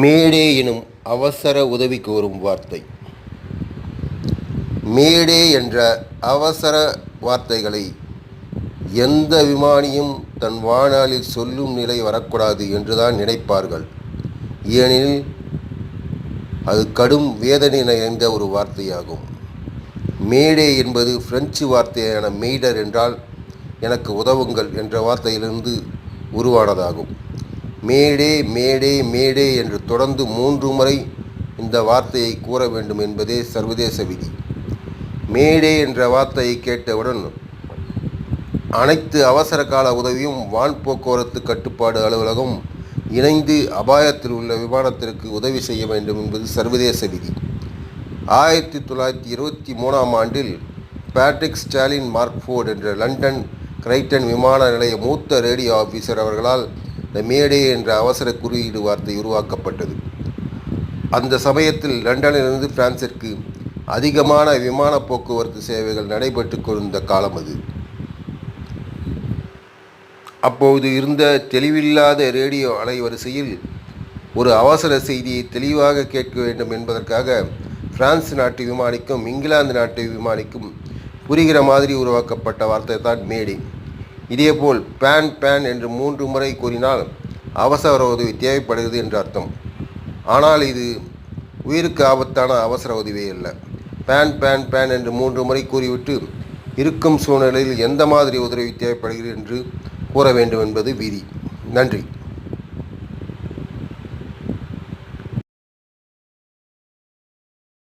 மேடே எனும் அவசர உதவி கோரும் வார்த்தை. மேடே என்ற அவசர வார்த்தைகளை எந்த விமானியும் தன் வாழ்நாளில் சொல்லும் நிலை வரக்கூடாது என்றுதான் நினைப்பார்கள். ஏனெனில் அது கடும் வேதனை நிறைந்த ஒரு வார்த்தையாகும். மேடே என்பது பிரெஞ்சு வார்த்தையான மெய்டர் என்றால் எனக்கு உதவுங்கள் என்ற வார்த்தையிலிருந்து உருவானதாகும். மேடே மேடே மேடே என்று தொடர்ந்து மூன்று முறை இந்த வார்த்தையை கூற வேண்டும் என்பதே சர்வதேச விதி. மேடே என்ற வார்த்தையை கேட்டவுடன் அனைத்து அவசர கால உதவியும் வான் போக்குவரத்து கட்டுப்பாடு அலுவலகம் இணைந்து அபாயத்தில் உள்ள விமானத்திற்கு உதவி செய்ய வேண்டும் என்பது சர்வதேச விதி. ஆயிரத்தி தொள்ளாயிரத்தி இருபத்தி மூணாம் ஆண்டில் பேட்ரிக் ஸ்டாலின் மார்க்ஃபோர்ட் என்ற லண்டன் கிரைட்டன் விமான நிலைய மூத்த ரேடியோ ஆஃபீஸர் அவர்களால் இந்த மேடே என்ற அவசர குறியீடு வார்த்தை உருவாக்கப்பட்டது. அந்த சமயத்தில் லண்டனிலிருந்து பிரான்சிற்கு அதிகமான விமான போக்குவரத்து சேவைகள் நடைபெற்று கொண்டிருந்த காலம் அது. அப்போது இருந்த தெளிவில்லாத ரேடியோ அலைவரிசையில் ஒரு அவசர செய்தியை தெளிவாக கேட்க வேண்டும் என்பதற்காக பிரான்ஸ் நாட்டு விமானிக்கும் இங்கிலாந்து நாட்டு விமானிக்கும் புரிகிற மாதிரி உருவாக்கப்பட்ட வார்த்தை தான் மேடே. இதேபோல் பேன் பேன் என்று மூன்று முறை கூறினால் அவசர உதவி தேவைப்படுகிறது என்று அர்த்தம். ஆனால் இது உயிருக்கு ஆபத்தான அவசர உதவி அல்ல. பேன் பேன் பேன் என்று மூன்று முறை கூறிவிட்டு இருக்கும் சூழ்நிலையில் எந்த மாதிரி உதவி தேவைப்படுகிறது என்று கூற வேண்டும் என்பது விதி. நன்றி.